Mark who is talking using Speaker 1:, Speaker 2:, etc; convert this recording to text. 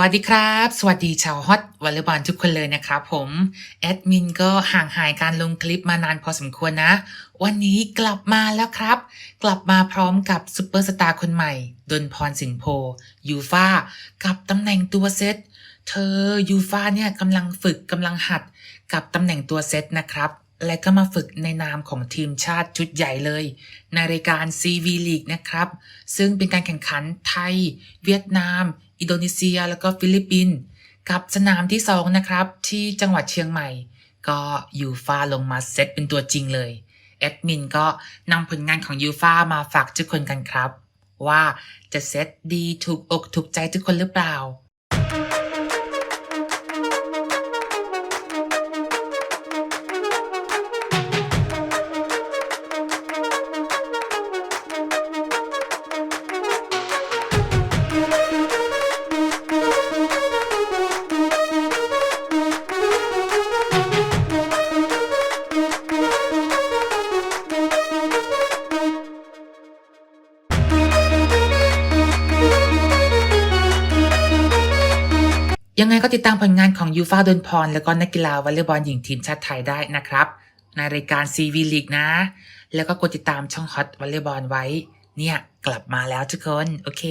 Speaker 1: วัสดีครับ สวัสดีชาวฮอตวอลเลย์บอลทุกคนเลยนะครับผมแอดมินก็ห่างหายการลงคลิปมานานพอสมควรนะ วันนี้กลับมาแล้วครับ กลับมาพร้อมกับซูเปอร์สตาร์คนใหม่ดนพรสินโพยูฟากับตำแหน่งตัวเซตเธอยูฟาเนี่ยกำลังฝึกกำลังหัดกับตำแหน่งตัวเซตนะครับ และก็มาฝึกในนามของทีมชาติชุดใหญ่เลย ในรายการ CV League นะครับ ซึ่งเป็นการแข่งขันไทย เวียดนาม อินโดนีเซีย แล้วก็ฟิลิปปินส์กับสนามที่2นะครับ ที่จังหวัดเชียงใหม่ ก็ยูฟาลงมาเซตเป็นตัวจริงเลยแอดมินก็นำผลงานของยูฟามาฝากทุกคนกันครับ ว่าจะเซตดีถูกอกถูกใจทุกคนหรือเปล่า ยังไงก็ติดตามผลงานของยูฟาดนพร แล้วก็นักกีฬาวอลเลย์บอลหญิงทีมชาติไทยได้นะครับ ในรายการ CV League นะ แล้วก็กดติดตามช่องฮอตวอลเลย์บอลไว้ เนี่ย กลับมาแล้วทุกคน โอเค